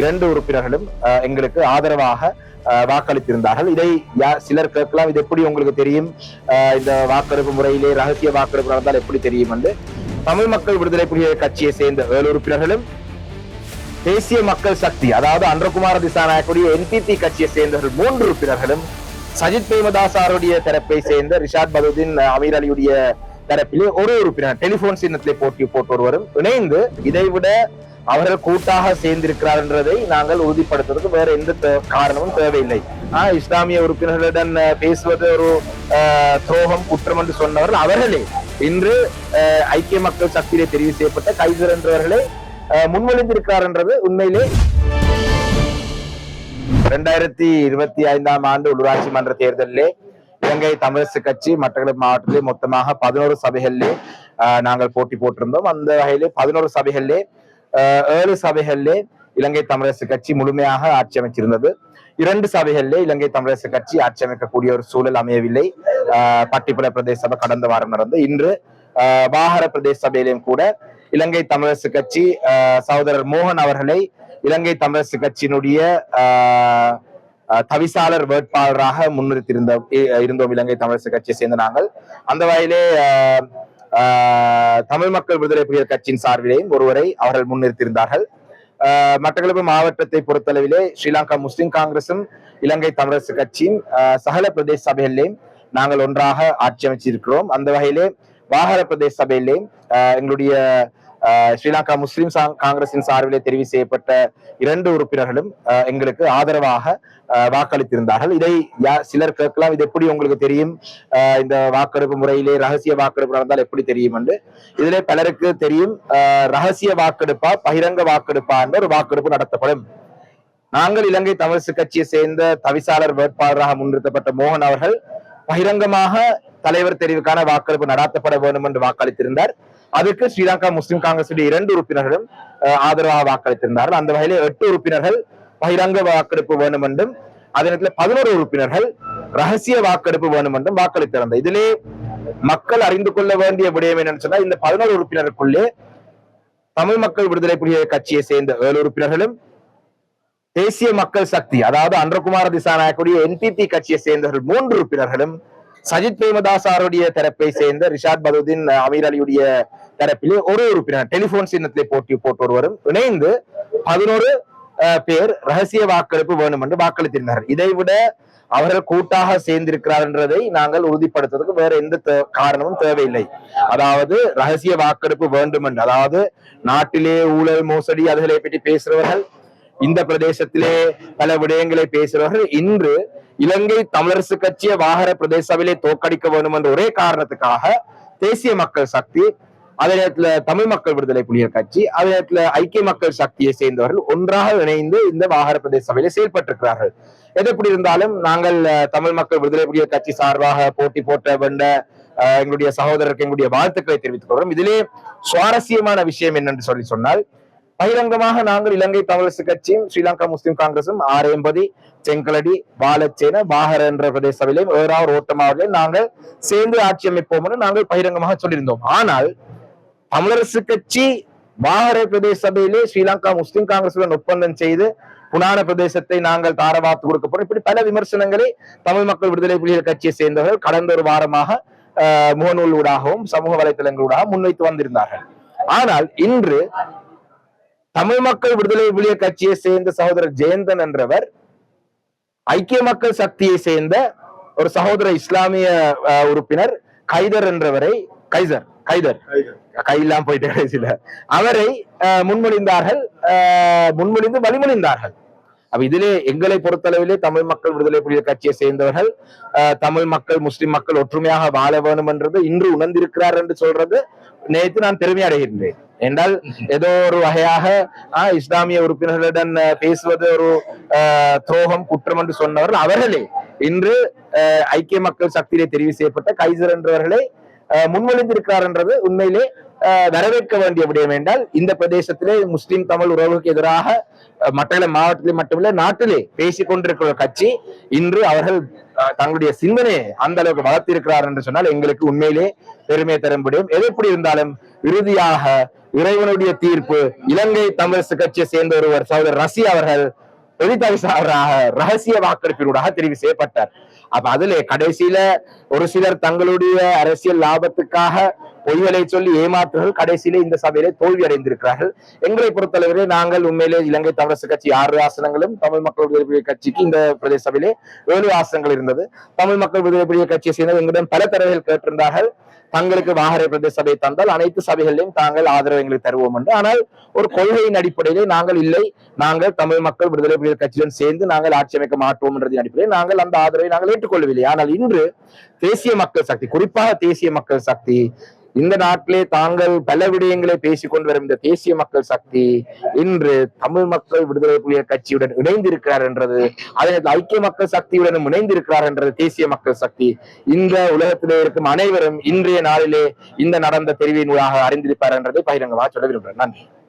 இரண்டு உறுப்பினர்களும் எங்களுக்கு ஆதரவாக வாக்களித்திருந்தார்கள். இதை சிலர் கேட்கலாம் இது எப்படி உங்களுக்கு தெரியும்? இந்த வாக்கெடுப்பு முறையிலே ரகசிய வாக்கெடுப்பு நடந்தால் எப்படி தெரியும் என்று. தமிழ் மக்கள் விடுதலை புலிகள் கட்சியை சேர்ந்த ஏழு உறுப்பினர்களும் தேசிய மக்கள் சக்தி அதாவது அன்றகுமார திசாநாயக்குடைய என்பிபி கட்சியை சேர்ந்தவர்கள் மூன்று உறுப்பினர்களும் சஜித் பிரேமதாசாருடைய தரப்பை சேர்ந்த ரிஷாத் பதுதீன் அமீர் அலியுடைய தரப்பிலே ஒரு உறுப்பினர் டெலிபோன் சின்னத்திலே போட்டி போட்டு ஒருவரும் இணைந்து இதைவிட அவர்கள் கூட்டாக சேர்ந்திருக்கிறார் என்றதை நாங்கள் உறுதிப்படுத்துவதற்கு வேற எந்த காரணமும் தேவையில்லை. ஆஹ் இஸ்லாமிய உறுப்பினர்களுடன் பேசுவது ஒரு துரோகம் குற்றம் என்று சொன்னவர்கள் அவர்களே இன்று ஐக்கிய மக்கள் சக்தியிலே தெரிவு செய்யப்பட்ட கைதர் என்றவர்களே அஹ், முன்மொழிந்திருக்கிறார் என்றது உண்மையிலே. இரண்டாயிரத்தி இருபத்தி ஐந்தாம் ஆண்டு உள்ளூராட்சி மன்ற தேர்தலிலே இலங்கை தமிழரசு கட்சி மட்டக்களப்பு மாவட்டத்திலே மொத்தமாக பதினோரு சபைகளிலே ஆஹ், நாங்கள் போட்டி போட்டிருந்தோம். அந்த வகையிலே பதினோரு சபைகளிலே ஏழு சபைகளிலே இலங்கை தமிழரசு கட்சி முழுமையாக ஆட்சி அமைச்சிருந்தது இரண்டு சபைகளிலே இலங்கை தமிழரசு கட்சி ஆட்சி அமைக்கக்கூடிய ஒரு சூழல் அமையவில்லை. ஆஹ், பட்டிப்பள பிரதேச சபை கடந்த வாரம் நடந்து இன்று ஆஹ், வாகர பிரதேச சபையிலும் கூட இலங்கை தமிழரசு கட்சி ஆஹ், சகோதரர் மோகன் அவர்களை இலங்கை தமிழரசு கட்சியினுடைய ஆஹ், தவிசாளர் வேட்பாளராக முன்னிறுத்தியிருந்த இ- இருந்தோம் இலங்கை தமிழரசு கட்சியை சேர்ந்த நாங்கள். அந்த வகையிலே ஆஹ், தமிழ் மக்கள் விடுதலை புலிகள் கட்சியின் சார்பிலேயும் ஒருவரை அவர்கள் முன்னிறுத்தியிருந்தார்கள். மட்டக்களப்பு மாவட்டத்தை பொறுத்தளவிலே ஸ்ரீலங்கா முஸ்லிம் காங்கிரசும் இலங்கை தமிழரசு கட்சியும் சகல பிரதேச சபைகளிலேயும் நாங்கள் ஒன்றாக ஆட்சி அமைச்சிருக்கிறோம். அந்த வகையிலே வாகர பிரதேச சபையிலேயும் எங்களுடைய ஸ்ரீலங்கா முஸ்லிம் காங்கிரசின் சார்பிலே தெரிவு செய்யப்பட்ட இரண்டு உறுப்பினர்களும் எங்களுக்கு ஆதரவாக வாக்களித்திருந்தார்கள். இதை சிலர் கேட்கலாம். இது எப்படி உங்களுக்கு தெரியும்? இந்த வாக்கெடுப்பு முறையிலே ரகசிய வாக்கெடுப்பு நடந்தால் எப்படி தெரியும் என்று. இதிலே பலருக்கு தெரியும் ஆஹ், ரகசிய வாக்கெடுப்பா பகிரங்க வாக்கெடுப்பா என்ற ஒரு வாக்கெடுப்பு நடத்தப்படும். நாங்கள் இலங்கை தமிழரசு கட்சியை சேர்ந்த தவிசாளர் வேட்பாளராக முன்னிறுத்தப்பட்ட மோகன் அவர்கள் பகிரங்கமாக தலைவர் தெரிவுக்கான வாக்கெடுப்பு நடாத்தப்பட வேண்டும் என்று வாக்களித்திருந்தார். அதுக்கு ஸ்ரீலங்கா முஸ்லிம் காங்கிரசுடைய இரண்டு உறுப்பினர்களும் ஆதரவாக வாக்களித்திருந்தார்கள். அந்த வகையிலே எட்டு உறுப்பினர்கள் பகிரங்க வாக்கெடுப்பு வேண்டும் என்றும் அதே நேரத்தில் பதினோரு உறுப்பினர்கள் ரகசிய வாக்கெடுப்பு வேண்டும் என்றும் வாக்களித்திருந்தார் இதிலே மக்கள் அறிந்து கொள்ள வேண்டிய விடயம் என்னன்னு சொன்னா இந்த பதினோரு உறுப்பினருக்குள்ளே தமிழ் மக்கள் விடுதலை புலிகள் கட்சியை சேர்ந்த ஏழு உறுப்பினர்களும் தேசிய மக்கள் சக்தி அதாவது அன்றகுமார திசாநாயக்குடைய என்பிபி கட்சியை சேர்ந்தவர்கள் மூன்று உறுப்பினர்களும் சஜித் பிரேமதாசாருடைய தரப்பை சேர்ந்த ரிஷாத் பதுதீன் அமீர் அலியுடைய தரப்பிலே ஒரு உறுப்பினர் டெலிபோன் சின்னத்திலே போட்டி போட்டு ஒருவரும் இணைந்து பதினோரு பேர் ரகசிய வாக்கெடுப்பு வேண்டும் என்று வாக்களித்திருந்தார்கள் இதைவிட அவர்கள் கூட்டாக சேர்ந்திருக்கிறார் என்றதை நாங்கள் உறுதிப்படுத்துவதற்கு வேற எந்த காரணமும் தேவையில்லை. அதாவது ரகசிய வாக்கெடுப்பு வேண்டும் என்று அதாவது நாட்டிலே ஊழல் மோசடி அதுகளை பற்றி பேசுறவர்கள் இந்த பிரதேசத்திலே பல விடயங்களை பேசுறவர்கள் இன்று இலங்கை தமிழரசு கட்சியை வாகர பிரதேச தோக்கடிக்க வேண்டும் என்ற ஒரே காரணத்துக்காக தேசிய மக்கள் சக்தி அதே நேரத்துல தமிழ் மக்கள் விடுதலை புலிகள் கட்சி அதே நேரத்துல ஐக்கிய மக்கள் சக்தியை சேர்ந்தவர்கள் ஒன்றாக இணைந்து இந்த வாகர பிரதேச சபையில செயல்பட்டிருக்கிறார்கள். எது எப்படி இருந்தாலும் நாங்கள் தமிழ் மக்கள் விடுதலை புலிகள் கட்சி சார்பாக போட்டி போட்ட வேண்ட எங்களுடைய சகோதரருக்கு எங்களுடைய வாழ்த்துக்களை தெரிவித்துக் கொள்கிறோம். இதிலே சுவாரஸ்யமான விஷயம் என்னென்று சொல்லி சொன்னால் பகிரங்கமாக நாங்கள் இலங்கை தமிழரசு கட்சியும் ஸ்ரீலங்கா முஸ்லிம் காங்கிரசும் ஆரையம்பதி செங்கலடி பாலச்சேன பாகர் என்ற பிரதேச சபையிலையும் ஏறாவூர் ஓட்டமாவிலையும் நாங்கள் சேர்ந்து ஆட்சி அமைப்போம் என்று நாங்கள் பகிரங்கமாக சொல்லியிருந்தோம். ஆனால் தமிழரசு கட்சி பாகர பிரதேச சபையிலே ஸ்ரீலங்கா முஸ்லிம் காங்கிரசுடன் ஒப்பந்தம் செய்து புனான பிரதேசத்தை நாங்கள் தாரவாத்து கொடுக்க போறோம். இப்படி பல விமர்சனங்களை தமிழ் மக்கள் விடுதலை புலிகள் கட்சியை சேர்ந்தவர்கள் கடந்த ஒரு வாரமாக ஆஹ், முகநூல் ஊடாகவும் சமூக வலைத்தளங்களூடாக முன்வைத்து வந்திருந்தார்கள். ஆனால் இன்று தமிழ் மக்கள் விடுதலை புலிகள் கட்சியை சேர்ந்த சகோதரர் ஜெயந்தன் என்றவர் ஐக்கிய மக்கள் சக்தியை சேர்ந்த ஒரு சகோதர இஸ்லாமிய உறுப்பினர் கைதர் என்றவரை கைசர் கைதர். கையெல்லாம் போயிட்டு கடைசியில. அவரை முன்மொழிந்தார்கள் முன்மொழிந்து வழிமொழிந்தார்கள். அப்ப இதிலே எங்களை பொறுத்தளவிலே தமிழ் மக்கள் விடுதலை புலிகள் கட்சியை சேர்ந்தவர்கள் தமிழ் மக்கள் முஸ்லிம் மக்கள் ஒற்றுமையாக வாழ வேண்டும் என்றது இன்று உணர்ந்திருக்கிறார் என்று சொல்றது நேற்று நான் பெருமை அடைகின்றேன். என்றால் ஏதோ ஒரு வகையாக ஆஹ், இஸ்லாமிய உறுப்பினர்களுடன் பேசுவது ஒரு துரோகம் குற்றம் என்று சொன்னவர்கள் அவர்களே இன்று அஹ், ஐக்கிய மக்கள் சக்தியிலே தெரிவு செய்யப்பட்ட கைசர் என்றவர்களை அஹ், என்றது உண்மையிலே வரவேற்க வேண்டிய விடயம் என்றால் இந்த பிரதேசத்திலே முஸ்லிம் தமிழ் உறவுக்கு எதிராக அஹ், மாவட்டத்திலே மட்டுமில்ல நாட்டிலே பேசிக் கொண்டிருக்கிற கட்சி இன்று அவர்கள் தங்களுடைய சிந்தனையை அந்த அளவுக்கு வளர்த்திருக்கிறார் என்று சொன்னால் எங்களுக்கு உண்மையிலே பெருமை தர முடியும் எது எப்படி இருந்தாலும் இறுதியாக இறைவனுடைய தீர்ப்பு இலங்கை தமிழரசு கட்சியை சேர்ந்த ஒருவர் சகோதரர் ரசி அவர்கள் ரகசிய வாக்கெடுப்பினூடாக தெரிவு செய்யப்பட்டார். அப்ப அதுல கடைசியில ஒரு சிலர் தங்களுடைய அரசியல் லாபத்துக்காக பொய்களை சொல்லி ஏமாற்றுகள் கடைசியிலே இந்த சபையிலே தோல்வி அடைந்திருக்கிறார்கள். எங்களை பொறுத்தளவிலே நாங்கள் உண்மையிலே இலங்கை தமிழரசு கட்சி ஆறு ஆசனங்களும் தமிழ் மக்கள் விடுதலை கட்சிக்கு இந்த பிரதேச சபையிலே ஏழு ஆசனங்கள் இருந்தது. தமிழ் மக்கள் விடுதலை கட்சியை சேர்ந்த எங்களிடம் பல தடவைகள் கேட்டிருந்தார்கள். தங்களுக்கு வாகரை பிரதேச சபை தந்தால் அனைத்து சபைகளிலும் தாங்கள் ஆதரவு எங்களுக்கு தருவோம் என்று. ஆனால் ஒரு கொள்கையின் அடிப்படையிலே நாங்கள் இல்லை. நாங்கள் தமிழ் மக்கள் விடுதலை புலிகள் கட்சியுடன் சேர்ந்து நாங்கள் ஆட்சி அமைக்க மாட்டோம் என்றதின் அடிப்படையில் நாங்கள் அந்த ஆதரவை நாங்கள் ஏற்றுக்கொள்ளவில்லை. ஆனால் இன்று தேசிய மக்கள் சக்தி குறிப்பாக தேசிய மக்கள் சக்தி இந்த நாட்டிலே தாங்கள் பல விடயங்களை பேசிக் கொண்டு வரும் இந்த தேசிய மக்கள் சக்தி இன்று தமிழ் மக்கள் விடுதலை புலிகள் கட்சியுடன் இணைந்திருக்கிறார் என்றது அதே ஐக்கிய மக்கள் சக்தியுடனும் இணைந்திருக்கிறார் என்றது தேசிய மக்கள் சக்தி. இந்த உலகத்திலே இருக்கும் அனைவரும் இன்றைய நாளிலே இந்த நடந்த தெரிவின் ஊடாக அறிந்திருப்பார் என்றதை பகிரங்கமாக சொல்ல விரும்புகிறேன். நன்றி.